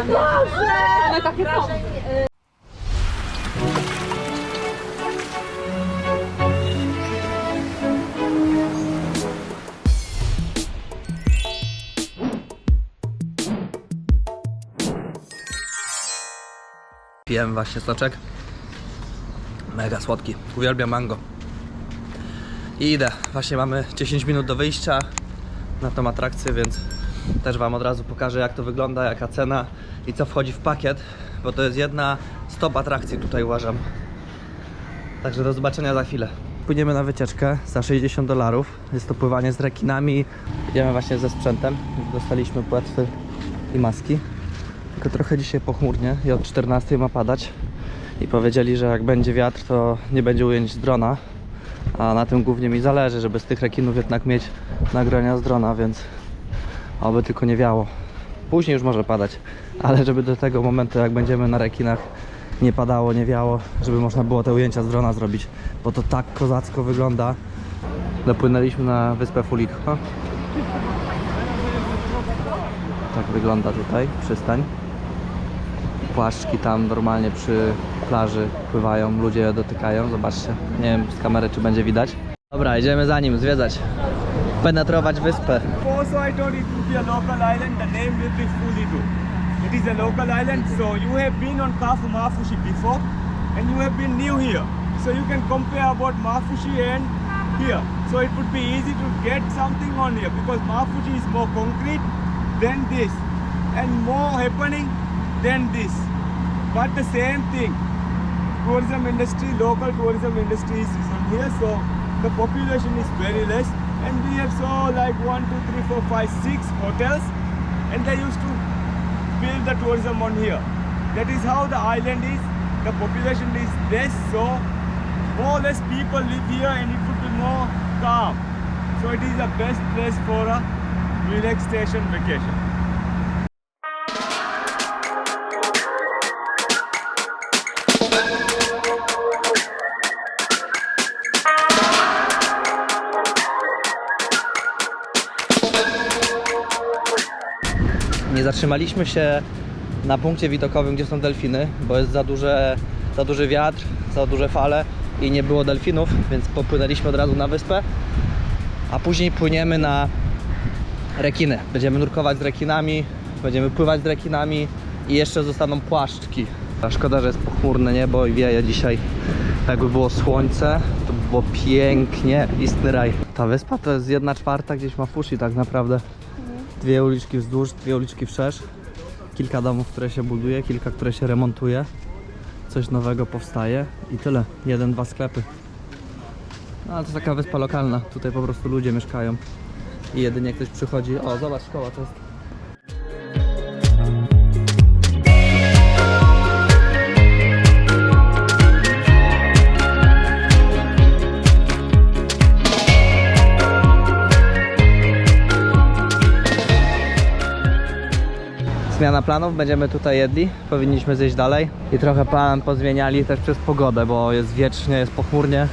One takie są. Pijem właśnie soczek. Mega słodki. Uwielbiam mango. I idę. Właśnie mamy 10 minut do wyjścia na tą atrakcję, więc też Wam od razu pokażę jak to wygląda, jaka cena i co wchodzi w pakiet, bo to jest jedna stop atrakcji tutaj uważam. Także do zobaczenia za chwilę. Płyniemy na wycieczkę za 60 dolarów. Jest to pływanie z rekinami. Idziemy właśnie ze sprzętem. Dostaliśmy płetwy i maski. Tylko trochę dzisiaj pochmurnie i od 14 ma padać. I powiedzieli, że jak będzie wiatr, to nie będzie ujęć z drona. A na tym głównie mi zależy, żeby z tych rekinów jednak mieć nagrania z drona, więc oby tylko nie wiało. Później już może padać, ale żeby do tego momentu, jak będziemy na rekinach, nie padało, nie wiało, żeby można było te ujęcia z drona zrobić, bo to tak kozacko wygląda. Dopłynęliśmy na wyspę Fulikho. Tak wygląda tutaj przystań. Płaszczki tam normalnie przy plaży pływają, ludzie dotykają, zobaczcie. Nie wiem z kamery czy będzie widać. Dobra, idziemy za nim, zwiedzać. Penetrować wyspę. Also, I told it would be a local island. The name will be Fulidu. It is a local island, so you have been on Kafu Mafushi before, and you have been new here. So you can compare about Mafushi and here. So it would be easy to get something on here because Mafushi is more concrete than this, and more happening than this. But the same thing, tourism industry, local tourism industry is on here, so the population is very less. And we have so like one, two, three, four, five, six hotels, and they used to build the tourism on here. That is how the island is. The population is less, so more or less people live here, and it would be more calm. So it is the best place for a relaxation vacation. Nie zatrzymaliśmy się na punkcie widokowym, gdzie są delfiny, bo jest za, duże, za duży wiatr, za duże fale i nie było delfinów, więc popłynęliśmy od razu na wyspę. A później płyniemy na rekiny. Będziemy nurkować z rekinami, będziemy pływać z rekinami i jeszcze zostaną płaszczki. Szkoda, że jest pochmurne niebo i wieje dzisiaj. Jakby było słońce, to by było pięknie, istny raj. Ta wyspa to jest jedna czwarta gdzieś Mafushi tak naprawdę. Dwie uliczki wzdłuż, dwie uliczki wszerz. Kilka domów, które się buduje, kilka, które się remontuje. Coś nowego powstaje i tyle. Jeden, dwa sklepy. No, ale to taka wyspa lokalna. Tutaj po prostu ludzie mieszkają. I jedynie ktoś przychodzi. O, zobacz, szkoła to jest. Zmiana planów, będziemy tutaj jedli, powinniśmy zejść dalej? I trochę plan pozmieniali też przez pogodę, bo jest wiecznie, jest pochmurnie,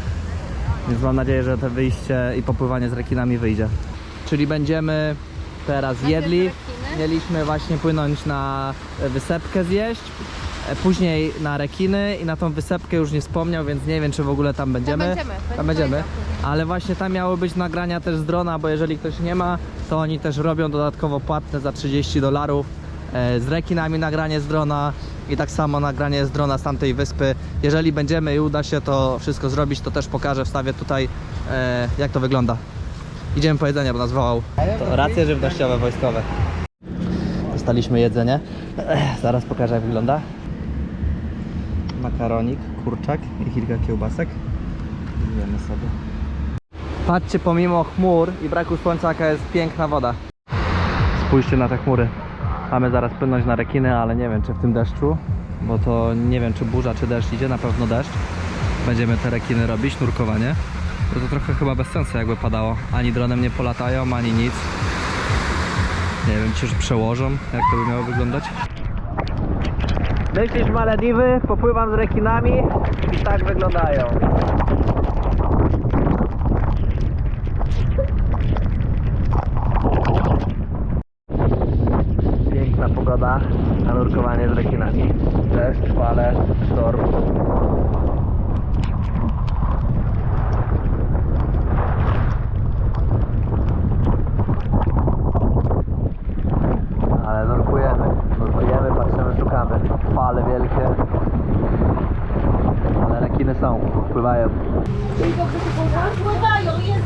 więc mam nadzieję, że to wyjście i popływanie z rekinami wyjdzie. Czyli będziemy teraz jedli, mieliśmy właśnie płynąć na wysepkę zjeść, e, później na rekiny i na tą wysepkę już nie wspomniał, więc nie wiem czy w ogóle tam będziemy. będziemy, Tam będziemy. Ale właśnie tam miały być nagrania też z drona, bo jeżeli ktoś nie ma, to oni też robią dodatkowo płatne za 30 dolarów z rekinami nagranie z drona i tak samo nagranie z drona z tamtej wyspy. Jeżeli będziemy i uda się to wszystko zrobić, to też pokażę, wstawię tutaj e, jak to wygląda. Idziemy po jedzenie, bo nas wołał. To racje żywnościowe wojskowe. Dostaliśmy jedzenie. Ech, zaraz pokażę jak wygląda. Makaronik, kurczak i kilka kiełbasek. Zjemy sobie. Patrzcie, pomimo chmur i braku słońca, jaka jest piękna woda. Spójrzcie na te chmury. Mamy zaraz płynąć na rekiny, ale nie wiem czy w tym deszczu, bo to nie wiem czy burza, czy deszcz idzie, na pewno deszcz. Będziemy te rekiny robić, nurkowanie. To, to trochę chyba bez sensu jakby padało. Ani dronem nie polatają, ani nic. Nie wiem, czy już przełożą, jak to by miało wyglądać. Myślisz Malediwy, popływam z rekinami i tak wyglądają. Piękna pogoda. na nurkowanie z rekinami. Deszcz, fale, sztorm. Ale nurkujemy, nurkujemy, patrzymy, szukamy. Fale wielkie. Ale rekiny są, pływają. Pływają, jest,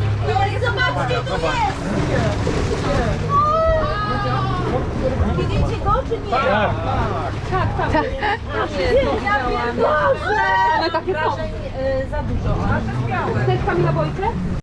jest, zobaczcie, tu jest! Widzicie go, czy nie? Tak, tak. tak. Ja pierdolę! Ale takie są. za dużo. Chcesz Kamila Bojcze?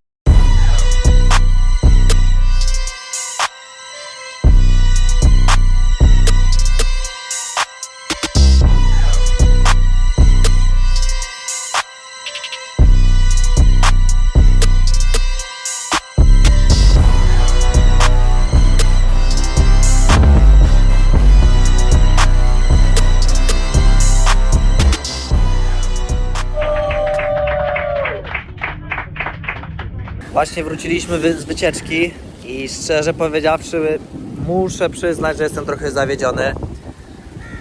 Właśnie wróciliśmy z wycieczki i szczerze powiedziawszy muszę przyznać, że jestem trochę zawiedziony,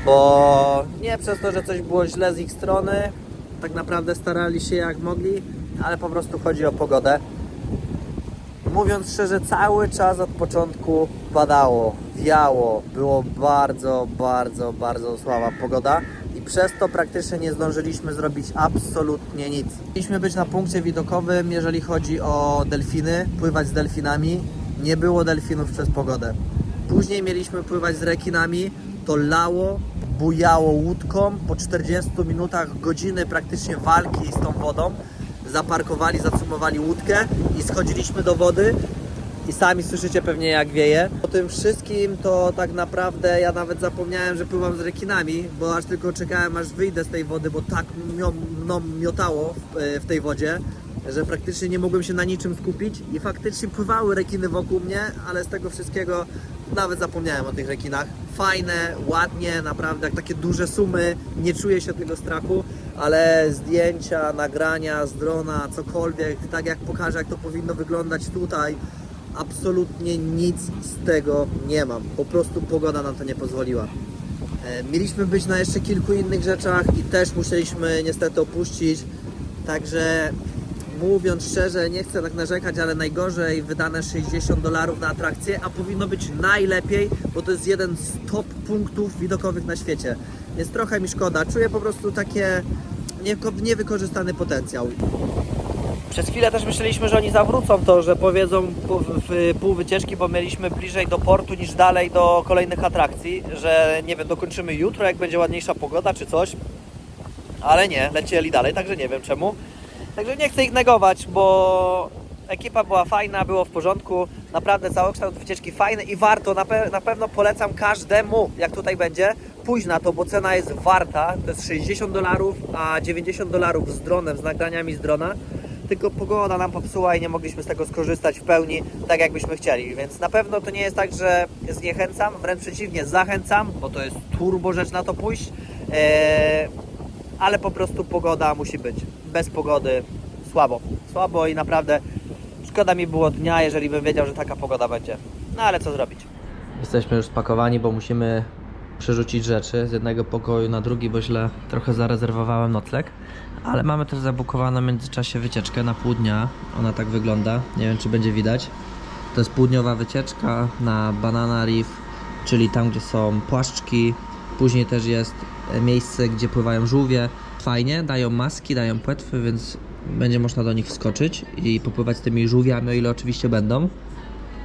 bo nie przez to, że coś było źle z ich strony, tak naprawdę starali się jak mogli, ale po prostu chodzi o pogodę. Mówiąc szczerze, cały czas od początku padało, wiało, było bardzo, bardzo, bardzo słaba pogoda przez to praktycznie nie zdążyliśmy zrobić absolutnie nic. Mieliśmy być na punkcie widokowym, jeżeli chodzi o delfiny, pływać z delfinami. Nie było delfinów przez pogodę. Później mieliśmy pływać z rekinami, to lało, bujało łódką. Po 40 minutach, godziny praktycznie walki z tą wodą, zaparkowali, zacumowali łódkę i schodziliśmy do wody i sami słyszycie pewnie jak wieje. Po tym wszystkim to tak naprawdę ja nawet zapomniałem, że pływam z rekinami, bo aż tylko czekałem aż wyjdę z tej wody, bo tak mną, miotało w, w tej wodzie, że praktycznie nie mogłem się na niczym skupić i faktycznie pływały rekiny wokół mnie, ale z tego wszystkiego nawet zapomniałem o tych rekinach. Fajne, ładnie, naprawdę jak takie duże sumy, nie czuję się tego strachu, ale zdjęcia, nagrania z drona, cokolwiek, tak jak pokażę jak to powinno wyglądać tutaj, absolutnie nic z tego nie mam. Po prostu pogoda nam to nie pozwoliła. E, Mieliśmy być na jeszcze kilku innych rzeczach i też musieliśmy niestety opuścić. Także mówiąc szczerze, nie chcę tak narzekać, ale najgorzej wydane 60 dolarów na atrakcję, a powinno być najlepiej, bo to jest jeden z top punktów widokowych na świecie. Więc trochę mi szkoda. Czuję po prostu takie niewykorzystany potencjał. Przez chwilę też myśleliśmy, że oni zawrócą to, że powiedzą po- w pół wycieczki, bo mieliśmy bliżej do portu niż dalej do kolejnych atrakcji, że nie wiem, dokończymy jutro, jak będzie ładniejsza pogoda czy coś. Ale nie, lecieli dalej, także nie wiem czemu. Także nie chcę ich negować, bo ekipa była fajna, było w porządku. Naprawdę całokształt wycieczki fajny i warto, na, pe- na pewno polecam każdemu, jak tutaj będzie, pójść na to, bo cena jest warta. To jest 60 dolarów, a 90 dolarów z dronem, z nagraniami z drona. Tylko pogoda nam popsuła i nie mogliśmy z tego skorzystać w pełni, tak jakbyśmy chcieli. Więc na pewno to nie jest tak, że zniechęcam, wręcz przeciwnie, zachęcam, bo to jest turbo rzecz na to pójść. Eee, ale po prostu pogoda musi być. Bez pogody słabo. Słabo i naprawdę szkoda mi było dnia, jeżeli bym wiedział, że taka pogoda będzie. No ale co zrobić? Jesteśmy już spakowani, bo musimy przerzucić rzeczy z jednego pokoju na drugi, bo źle trochę zarezerwowałem nocleg. Ale mamy też zabukowaną w międzyczasie wycieczkę na pół dnia. Ona tak wygląda. Nie wiem, czy będzie widać. To jest południowa wycieczka na Banana Reef, czyli tam, gdzie są płaszczki. Później też jest e, miejsce, gdzie pływają żółwie. Fajnie, dają maski, dają płetwy, więc będzie można do nich wskoczyć i popływać z tymi żółwiami, o ile oczywiście będą.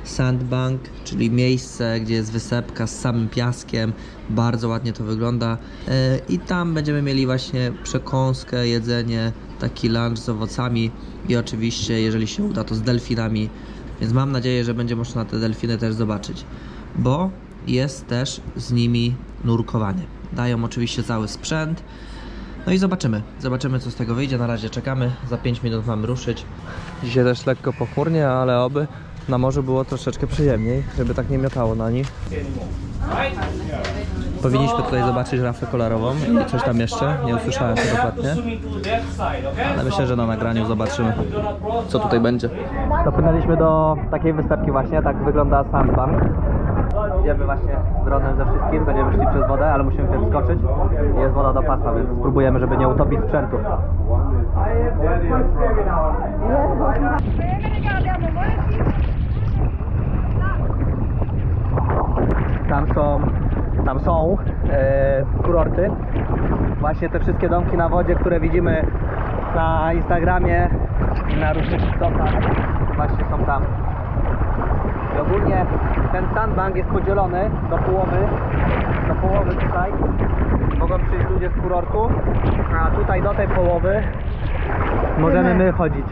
Sandbank, czyli miejsce, gdzie jest wysepka z samym piaskiem. Bardzo ładnie to wygląda. E, I tam będziemy mieli właśnie przekąskę, jedzenie, taki lunch z owocami i oczywiście, jeżeli się uda, to z delfinami. Więc mam nadzieję, że będzie można te delfiny też zobaczyć, bo jest też z nimi nurkowanie. Dają oczywiście cały sprzęt. No i zobaczymy. Zobaczymy, co z tego wyjdzie. Na razie czekamy. Za 5 minut mamy ruszyć. Dzisiaj też lekko pochmurnie, ale oby na morzu było troszeczkę przyjemniej, żeby tak nie miotało na nich. Powinniśmy tutaj zobaczyć rafę kolorową i coś tam jeszcze. Nie usłyszałem tego dokładnie. Ale myślę, że na nagraniu zobaczymy, co tutaj będzie. Dopłynęliśmy do takiej występki właśnie, tak wygląda Sandbank. Idziemy właśnie z dronem ze wszystkim, będziemy szli przez wodę, ale musimy pierw skoczyć. Jest woda do pasa, więc spróbujemy, żeby nie utopić sprzętu. Tam są, tam są e, kurorty. Właśnie te wszystkie domki na wodzie, które widzimy na Instagramie i na różnych TikTokach, właśnie są tam. I ogólnie ten sandbank jest podzielony do połowy, do połowy tutaj. Mogą przyjść ludzie z kurortu, a tutaj do tej połowy możemy my chodzić.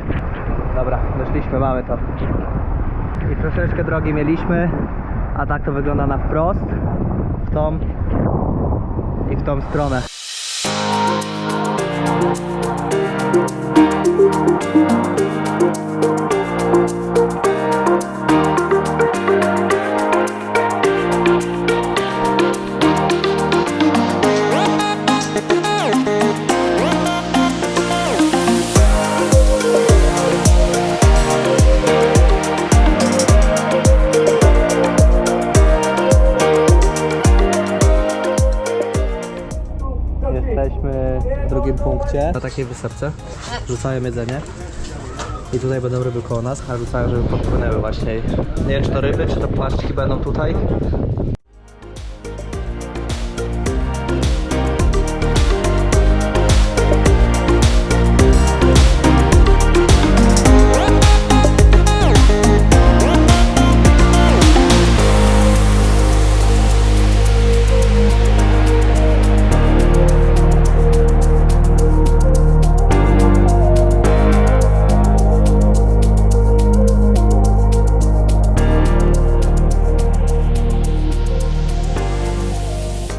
Dobra, wyszliśmy, mamy to. I troszeczkę drogi mieliśmy, a tak to wygląda na wprost, w tą i w tą stronę. Na takiej wysepce rzucają jedzenie. I tutaj będą ryby koło nas, a rzucają, żeby podpłynęły właśnie. Nie wiem czy to ryby, czy to płaszczki będą tutaj.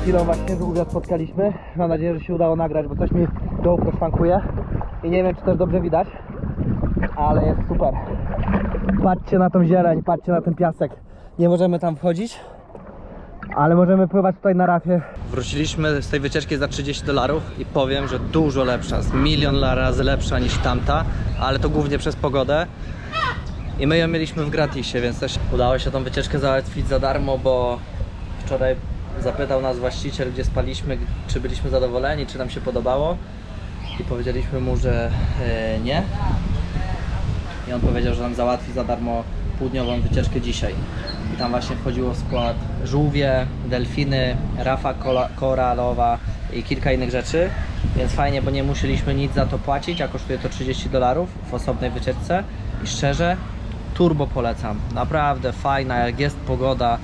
Chwilą właśnie długo spotkaliśmy. Mam nadzieję, że się udało nagrać, bo coś mi GoPro szwankuje. I nie wiem, czy też dobrze widać, ale jest super. Patrzcie na tą zieleń, patrzcie na ten piasek. Nie możemy tam wchodzić, ale możemy pływać tutaj na rafie. Wróciliśmy z tej wycieczki za 30 dolarów i powiem, że dużo lepsza, z milion razy lepsza niż tamta, ale to głównie przez pogodę. I my ją mieliśmy w gratisie, więc też udało się tą wycieczkę załatwić za darmo, bo wczoraj zapytał nas właściciel, gdzie spaliśmy, czy byliśmy zadowoleni, czy nam się podobało. I powiedzieliśmy mu, że e, nie. I on powiedział, że nam załatwi za darmo półdniową wycieczkę dzisiaj. I tam właśnie wchodziło w skład żółwie, delfiny, rafa koralowa i kilka innych rzeczy. Więc fajnie, bo nie musieliśmy nic za to płacić, a kosztuje to 30 dolarów w osobnej wycieczce. I szczerze, turbo polecam. Naprawdę fajna, jak jest pogoda,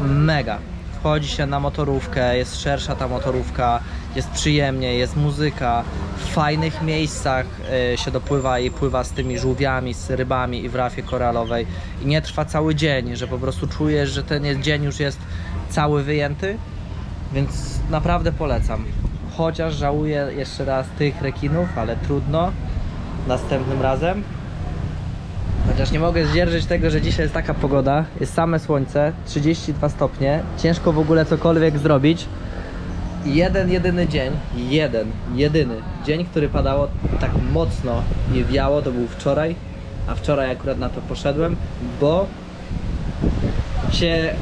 mega. Wchodzi się na motorówkę, jest szersza ta motorówka, jest przyjemnie, jest muzyka. W fajnych miejscach e, się dopływa i pływa z tymi żółwiami, z rybami i w rafie koralowej. I nie trwa cały dzień, że po prostu czujesz, że ten dzień już jest cały wyjęty. Więc naprawdę polecam. Chociaż żałuję jeszcze raz tych rekinów, ale trudno. Następnym razem. Chociaż nie mogę zdzierżyć tego, że dzisiaj jest taka pogoda, jest same słońce, 32 stopnie, ciężko w ogóle cokolwiek zrobić. Jeden, jedyny dzień, jeden, jedyny dzień, który padało tak mocno i wiało, to był wczoraj, a wczoraj akurat na to poszedłem, bo się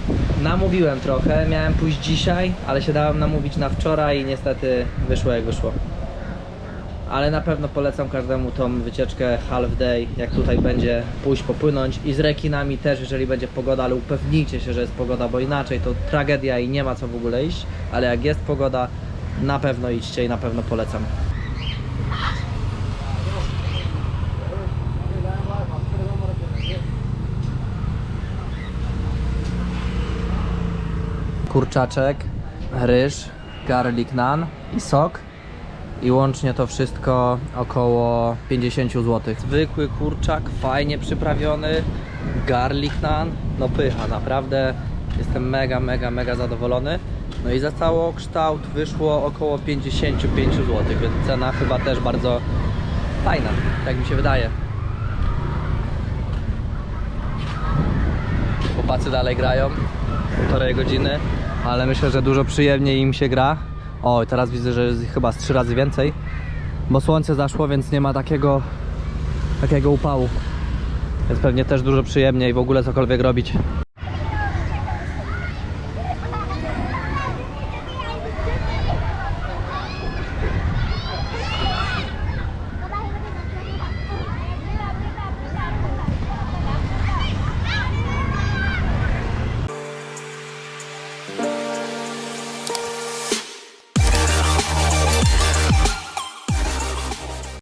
namówiłem trochę, miałem pójść dzisiaj, ale się dałem namówić na wczoraj i niestety wyszło jak wyszło ale na pewno polecam każdemu tą wycieczkę half day, jak tutaj będzie pójść popłynąć. I z rekinami też, jeżeli będzie pogoda, ale upewnijcie się, że jest pogoda, bo inaczej to tragedia i nie ma co w ogóle iść, ale jak jest pogoda, na pewno idźcie i na pewno polecam. Kurczaczek, ryż, garlic naan i sok i łącznie to wszystko około 50 zł. Zwykły kurczak, fajnie przyprawiony, garlic naan, no pycha, naprawdę jestem mega, mega, mega zadowolony. No i za całokształt wyszło około 55 zł, więc cena chyba też bardzo fajna, tak mi się wydaje. Chłopacy dalej grają, półtorej godziny, ale myślę, że dużo przyjemniej im się gra. O, teraz widzę, że jest chyba z trzy razy więcej, bo słońce zaszło, więc nie ma takiego, takiego upału. Więc pewnie też dużo przyjemniej w ogóle cokolwiek robić.